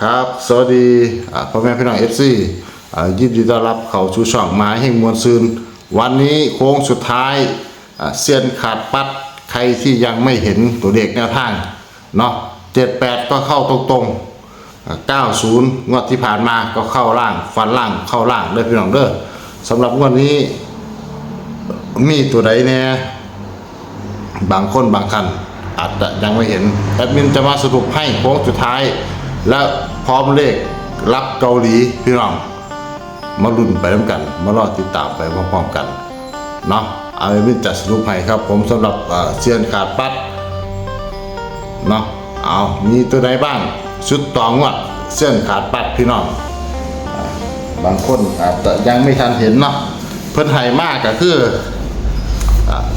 ครับ สวัสดีพ่อแม่พี่น้องเอฟซียินดีต้อนรับเข้าสู่ช่องมาแห่งมวลซืน วันนี้โค้งสุดท้ายเซียนขาดปัดใครที่ยังไม่เห็นตัวเด็กแนวทางเนาะเจ็ดแปดก็เข้าตรงๆเก้าศูนย์งวดที่ผ่านมาก็เข้าล่างฟันล่างเข้าล่างเด้อพี่น้องเด้อสำหรับงวดนี้มีตัวใดแน่บางคนบางคันอาจจะยังไม่เห็นแอดมินจะมาสรุปให้โค้งสุดท้าย และพร้อมเลขรับเกาหลีพี่น้อง มาลุ้นไปด้วยกัน มารอติดตามไปพร้อมๆกันเนาะเอาแอดมินจะสรุปให้ครับ ผมสำหรับเซียนขาดปัดเนาะเอามีตัวใดบ้างชุดตองวดเซียนขาดปัดพี่น้องบางคนอาจจะยังไม่ทันเห็นเนาะเพิ่นให้มากก็คือ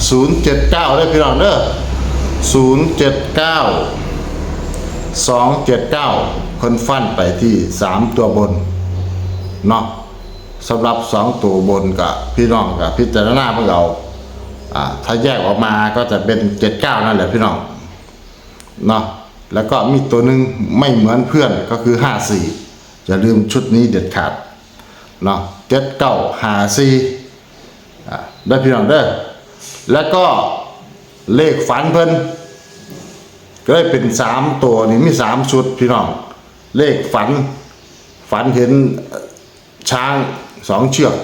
ศูนย์เจ็ดเก้าได้พี่น้องเด้อศูนย์เจ็ดเก้า สองเจ็ดเก้าคนฟันไปที่สามตัวบนเนาะสำหรับสองตัวบนกับพี่น้องกับพิจารณาเพื่อเอาถ้าแยกออกมาก็จะเป็นเจ็ดเก้านั่นแหละพี่น้องเนาะแล้วก็มีตัวหนึ่งไม่เหมือนเพื่อนก็คือห้าสี่อย่าลืมชุดนี้เด็ดขาดเนาะเจ็ดเก้าห้าสี่ได้พี่น้องเด้อแล้วก็เลขฝันเพิ่น ก็ได้เป็นสามตัวนี่มีสามชุดพี่น้อง เลขฝัน ฝันเห็นช้างสองเชือก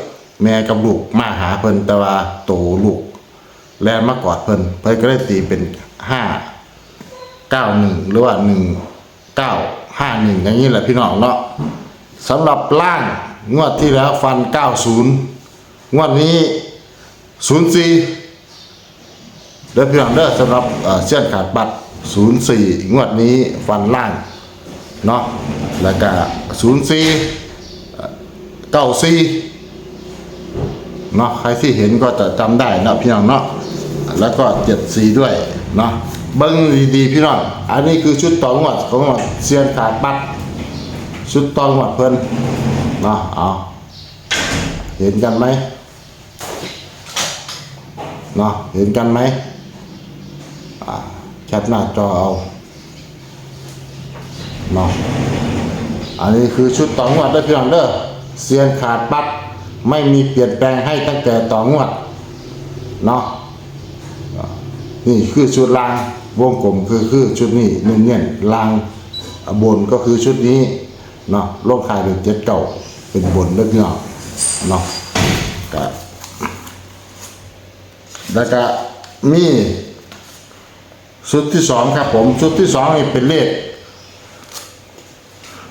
แม่กับลูกมาหาเพิ่นแต่ว่าโตลูก แลนมากอดเพิ่นเพิ่นก็ได้ตีเป็นห้าเก้าหนึ่งหรือว่าหนึ่งเก้าห้าหนึ่งอย่างนี้แหละพี่น้องเนาะสำหรับล่างงวดที่แล้วฟันเก้าศูนย์งวดนี้ศูนย์สี่เด้อพี่น้องเด้อสำหรับเส้นขาดบัตร ศูนย์สี่งวดนี้ฟันล่างเนาะแล้วก็ศูนย์สี่เก้าสี่เนาะใครที่เห็นก็จะจำได้นะพี่น้องเนาะแล้วก็เจ็ดสี่ด้วยเนาะเบิ้งดีๆพี่น้องอันนี้คือชุดต่องวดของงวดเสียนขาดบัตรชุดต่องวดเพิ่นเนาะเอาเห็นกันไหมเนาะเห็นกันไหมอ่า แคปหน้าจอเอาเนาะอันนี้คือชุดต่องวดได้เพียงเด้อเซียนขาดปัดไม่มีเปลี่ยนแปลงให้ตั้งแต่ต่องวดเนาะนี่คือชุดลางวงกลมคือคือชุดนี้เน้นๆลางบนก็คือชุดนี้เนาะโลกขายเป็นเจ็ดเก่าเป็นบนเด้อพี่น้องเนาะก็แล้วก็มี ชุดที่สองครับผมชุดที่สองนี่เป็นเลข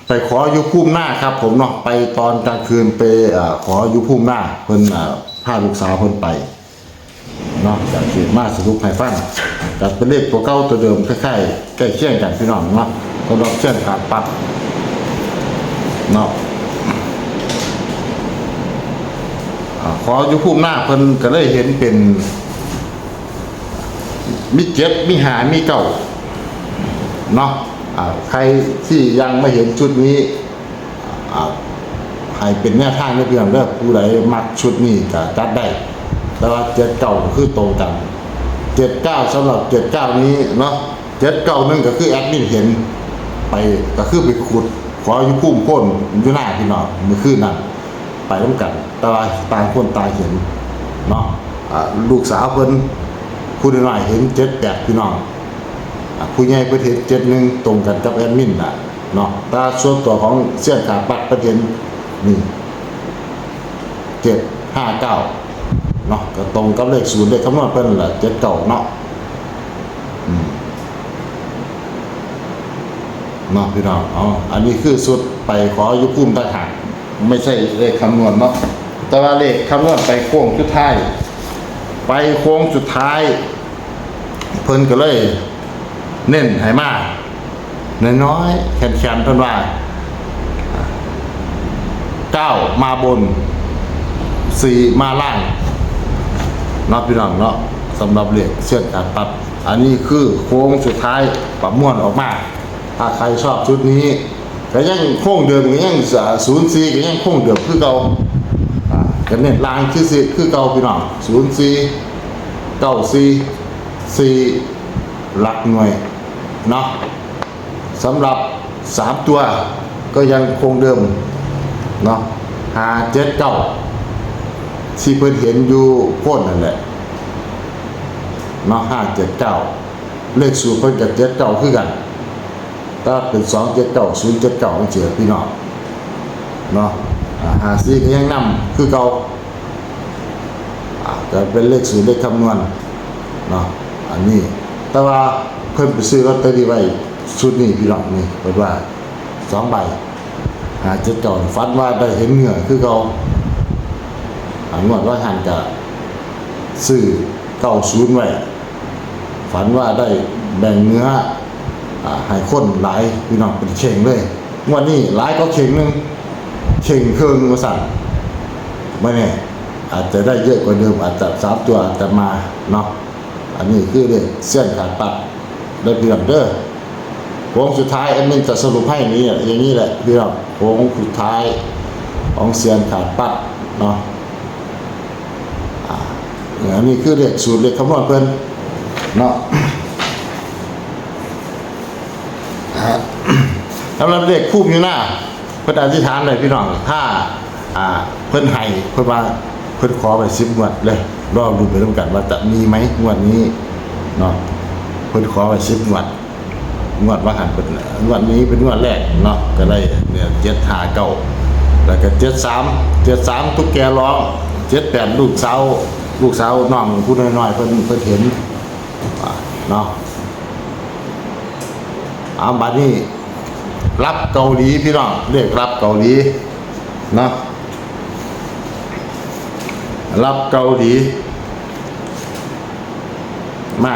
ไปขออยู่ภูมิหน้าครับ ผมเนาะไปตอนกลางคืนไปอขออยู่ภูมิหน้าเพิ่นอ่าพาลูกสาวเพิ่นไปเนาะจากเขียนมาสรุปให้ฟังกับเป็นเลขตัวเก่าตัวเดิมคล้ายๆใกล้เคียงกันพี่น้องเนาะก็ดอกเส้นขาดปัดเนาะขออยู่ภูมิหน้าเพิ่นก็เลยเห็นเป็น มีเจ็ดมีหามีเก่าเนาะใครที่ยังไม่เห็นชุดนี้ให้เป็นแนวทางในเพียงเด้อผู้ใดมักชุดนี้ก็จัดได้ แต่ว่าเจ็ดเก่าคือตรงกันเจ็ดเก้าสำหรับเจ็ดเก้านี้เนาะเจ็ดเก้านึงก็คือแอดมินเห็นไปก็คือไปขุดขออยู่พุ่มพ้นอยู่หน้าพี่น้องมือคืนนั้นไปร่วมกัน แต่ว่าต่างคนตางเห็นเนาะลูกสาวเพิ่น ผู้น้อยเห็นเจ็ดแปดพี่น้องผู้ใหญ่เพิ่นเห็นเจ็ดหนึ่งตรงกันกับแอดมินน่ะเนาะต่ส่วนตัวของเสี้ยนขาปัดเพิ่นเห็นนี่เจ็ดห้าเก้าเนาะก็ตรงกับเลขศูนย์เลขคำนวณเพิ่นละเจ็ดเก้าเนาะเนาะพี่น้องอ๋ออันนี้คือสุดไปขอยุพุ่มตาหากไม่ใช่เลขคำนวณเนาะแต่ว่าเลขคำนวณไปโค้งสุดท้าย ไปโค้งสุดท้าย เพิ่นก็เลย เน้นให้มากน้อยๆแขนๆเพิ่นว่าเก้ามาบนสี่มาล่างเนาะพี่น้องเนาะสำหรับเลขเส้นการปัดอันนี้คือโค้งสุดท้ายประมวลออกมาถ้าใครชอบชุดนี้ก็ยังโค้งเดิมก็ยังศูนย์สี่ก็ยังโค้งเดิมคือเก่าอ่าก็เน้นลางคือสิคือเก่าพี่น้องศูนย์สี่เก้าสี่ สี่หลักหน่วยเนาะสำหรับสามตัวก็ยังคงเดิมเนาะหาเจ็ดเก้าที่เพิ่นเห็นอยู่โพ้นนั่นแหละเนาะห้าเจ็ดเก้าเลขสูตรเพิ่นกับเจ็ดเก้าคือกันถ้าเป็นสองเจ็ดเก้าศูนย์เจ็ดเก้าเจียพี่น้องเนาะอ่าหาซีก็ยังนำคือเก่าอ่าแต่เป็นเลขสูตรเลขคำนวณเนาะ อันนี้ แต่ว่าเพิ่นไปซื้อลอตเตอรี่ไว้ชุดนี้พี่น้องนี่เปิดว่าสองใบหาจ็ดเก่าฟันว่าได้เห็นเหงื่อคือเขาอันงวดว่าหันกับซื้อเก้าศูนย์ไว้ฝันว่าได้แบ่งเนื้ออ่าให้คนหลายพี่น้องเป็นเข่งเลยวดนี้หลายก็เข่งหนึ่งเข่งเครื่องมาสั่นไม่แน่อาจจะได้เยอะกว่าเดิมอาจจะสามตัวอาจจะมาเนาะ อันนี้คือเรื่องเส้นขาดตัดได้เพียงเด้อโค้งสุดท้ายอันนี้จะสรุปให้นี้อย่างนี้แหละพี่น้องโค้งสุดท้ายของเสียนขาดปัดเนาะอันนี้คือเลขสูตรเลขคำนวณเพิ่นเนาะสำหรับเลขคู่อยู่หน้าเพิ่นอธิษฐานเลยพี่น้องถ้าเพิ่นให้เพิ่นว่า เพิ่นขอไปสิบงวดเลยรอบดูไปด้วยกันว่าจะมีไหมงวดนี้เนาะเพิ่นขอไปสิบงวดงวดว่าหันเป็นงวดนี้เป็นงวดแรกเนาะก็ได้เนี่ยเจ็ดหาเก้าแล้วก็เจ็ดสามเจ็ดสามตุ๊กแกร้องเจ็ดแปดลูกสาวลูกสาวน้องผู้น้อยๆเพิ่นเพิ่นเห็นเนาะอาบัดนี้รับเกาหลีพี่น้องเรียกรับเกาหลีเนาะ รับเกาหลีมา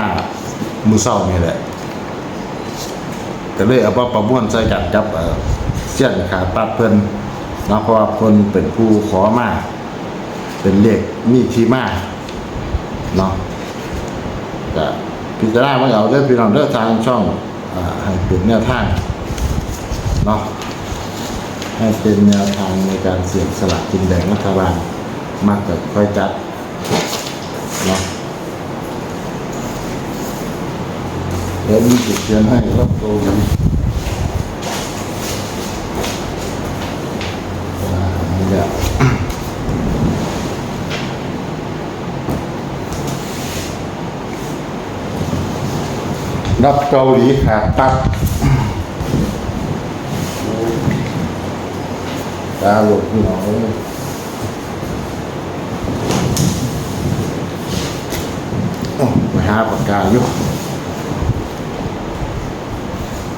มือเศร้านี่แหละก็เลยเอามาประมวลใส่กันกับเสี้ยนขาปัดเพิ่นนะเพราะว่าเพิ่นเป็นผู้ขอมาเป็นเลขมีที่มาเนาะก็พิจารณาไว้เอาเด้องพี่น้องเด้อทางช่องอให้เป็นแนวทางเนาะให้เป็นแนวทางในการเสี่ยงสลากกินแบ่งรัฐบาล มากกว่าค่อยจัดเนาะเดี๋ยวมีจุดเขียนให้รับโตกันอ่าเนี่ยรับเกาหลีขาดตัดตาหลบพี่น้องเลยโอ้ไป หาปากกาอยู่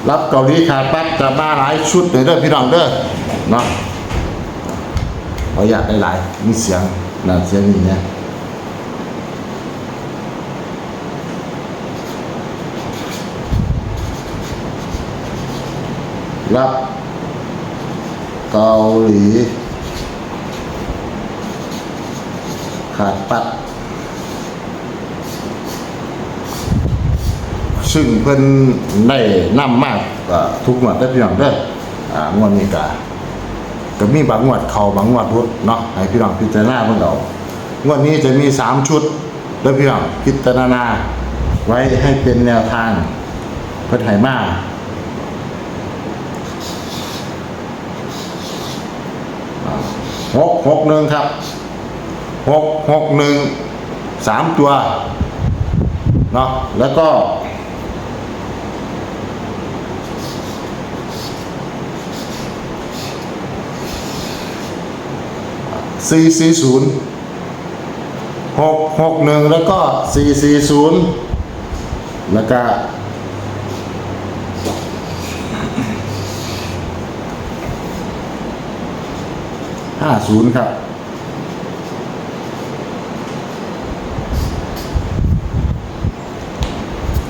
รับเกาหลีขาดปั๊บจะมาหลายชุดเลยเด้อพี่น้องเด้อเนาะขออยากได้หลายมีเสียงนะเสียงนี่เนี่ยรับเกาหลีขาดปัด ซึ่งเพิ่นได้นำมากกว่าทุกงวดได้อพี่น้องเด้ออ่างวดนี้ก็ก็มีบางงวดเข้าบางงวดรุดเนาะให้พี่น้องพิจารณาเพิ่นเอางวดนี้จะมีสามชุดเด้อพี่น้องพิจารณาไว้ให้เป็นแนวทางเพิ่นให้มาหกหกหนึ่งครับหกหกหนึ่งสามตัวเนาะแล้วก็ สี่สี่ศูนย์หกหกหนึ่งแล้วก็สี่สี่ศูนย์แล้วก็ห้าศูนย์ครับ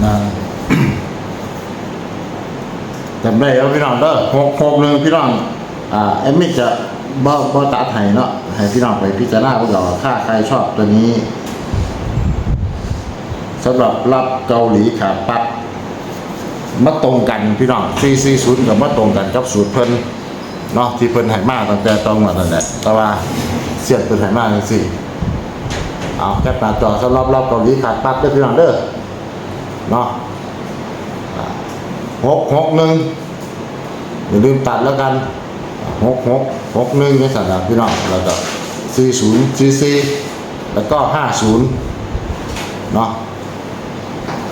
นะจำได้แล้วพี่น้องเด้อหกหกหนึ่งพี่น้อง อ่าเอ็มมิจะ บ่บ่ตัดให้เนาะให้พี่น้องไปพิจารณาพวกเราถ้าใครชอบตัวนี้สำหรับรับเกาหลีขาปัดมาตรงกันพี่น้อง440กับมาตรงกันกับสูตรเพิ่นเนาะที่เพิ่นให้มาตั้งแต่ตอนวันนั่นแหละแต่ว่าเสียดเพิ่นให้มาจังซี่เอาแคปหน้าจอสำหรับรอบเกาหลีขาดปั๊บเด้อพี่น้องเด้อเนาะหกหกหนึ่งอย่าลืมตัดแล้วกัน หกหกหกหนึ่งในสัตว์พี่น้องแล้วก็สี่ศูนย์สี่สี่แล้วก็ห้าศูนย์เนาะ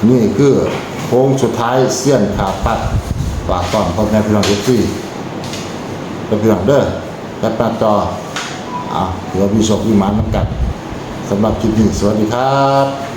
นี่คือโค้งสุดท้ายเสี้ยนขาปัดฝากก่อนพ่อแม่พี่น้องเอฟซีแล้วพี่น้องเด้อแคปหน้าจออะเดี๋ยวมีโชคมีหมานน้ำกันสำหรับคลิปนี้สวัสดีครับ